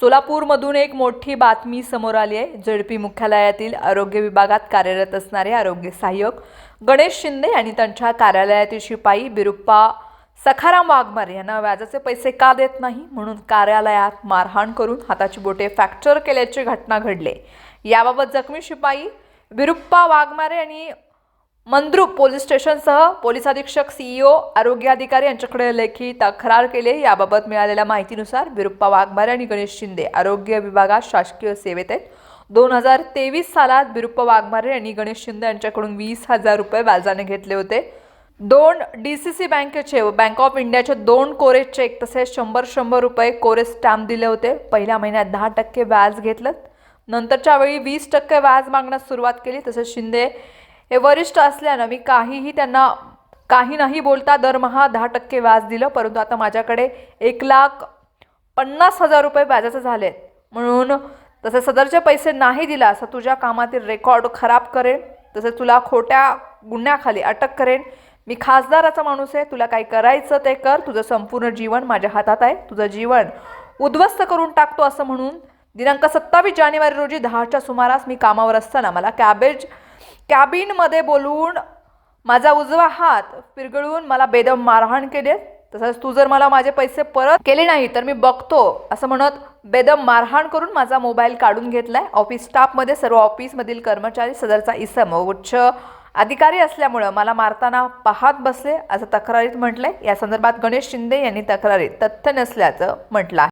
सोलापूरमधून एक मोठी बातमी समोर आली आहे. जडपी मुख्यालयातील आरोग्य विभागात कार्यरत असणारे आरोग्य सहाय्यक गणेश शिंदे आणि त्यांच्या कार्यालयातील शिपाई बिरुप्पा सखाराम वाघमारे यांना व्याजाचे पैसे का देत नाही म्हणून कार्यालयात मारहाण करून हाताची बोटे फ्रॅक्चर केल्याची घटना घडली. याबाबत जखमी शिपाई बिरुप्पा वाघमारे आणि मंद्रुप पोलीस स्टेशनसह पोलीस अधीक्षक सीईओ आरोग्य अधिकारी यांच्याकडे लेखी तक्रार केली. याबाबत मिळालेल्या माहितीनुसार बिरुप्पा वाघमारे आणि गणेश शिंदे आरोग्य विभागात शासकीय सेवेत आहेत. दोन हजार तेवीस सालात बिरुप्पा वाघमारे यांनी गणेश शिंदे यांच्याकडून वीस हजार रुपये व्याजाने घेतले होते. दोन डी सी सी बँकेचे व बँक ऑफ इंडियाचे दोन कोरे चेक तसेच शंभर शंभर रुपये कोरे स्टॅम्प दिले होते. पहिल्या महिन्यात दहा टक्के व्याज घेतलं. नंतरच्या वेळी वीस टक्के व्याज मागण्यास सुरुवात केली. तसेच शिंदे हे वरिष्ठ असल्यानं मी काहीही त्यांना काही नाही बोलता दरमहा दहा टक्के व्याज दिलं. परंतु आता माझ्याकडे एक लाख पन्नास हजार रुपये व्याजाचे झाले. म्हणून तसे सदरचे पैसे नाही दिला असं तुझ्या कामातील रेकॉर्ड खराब करेन. तसेच तुला खोट्या गुन्ह्याखाली अटक करेन. मी खासदाराचा माणूस आहे. तुला काय करायचं ते कर. तुझं संपूर्ण जीवन माझ्या हातात आहे. तुझं जीवन उद्ध्वस्त करून टाकतो असं म्हणून दिनांक सत्तावीस जानेवारी रोजी दहाच्या सुमारास मी कामावर असताना मला कॅबेज कॅबिनमध्ये बोलून माझा उजवा हात पिरगळून मला बेदम मारहाण केले तसंच तू जर मला माझे पैसे परत केले नाही तर मी बघतो असं म्हणत बेदम मारहाण करून माझा मोबाईल काढून घेतलाय. ऑफिस स्टाफमध्ये सर्व ऑफिसमधील कर्मचारी सदरचा इसम व उच्च अधिकारी असल्यामुळं मला मारताना पाहत बसले असं तक्रारीत म्हटलंय. या संदर्भात गणेश शिंदे यांनी तक्रारीत तथ्य नसल्याचं म्हटलं आहे.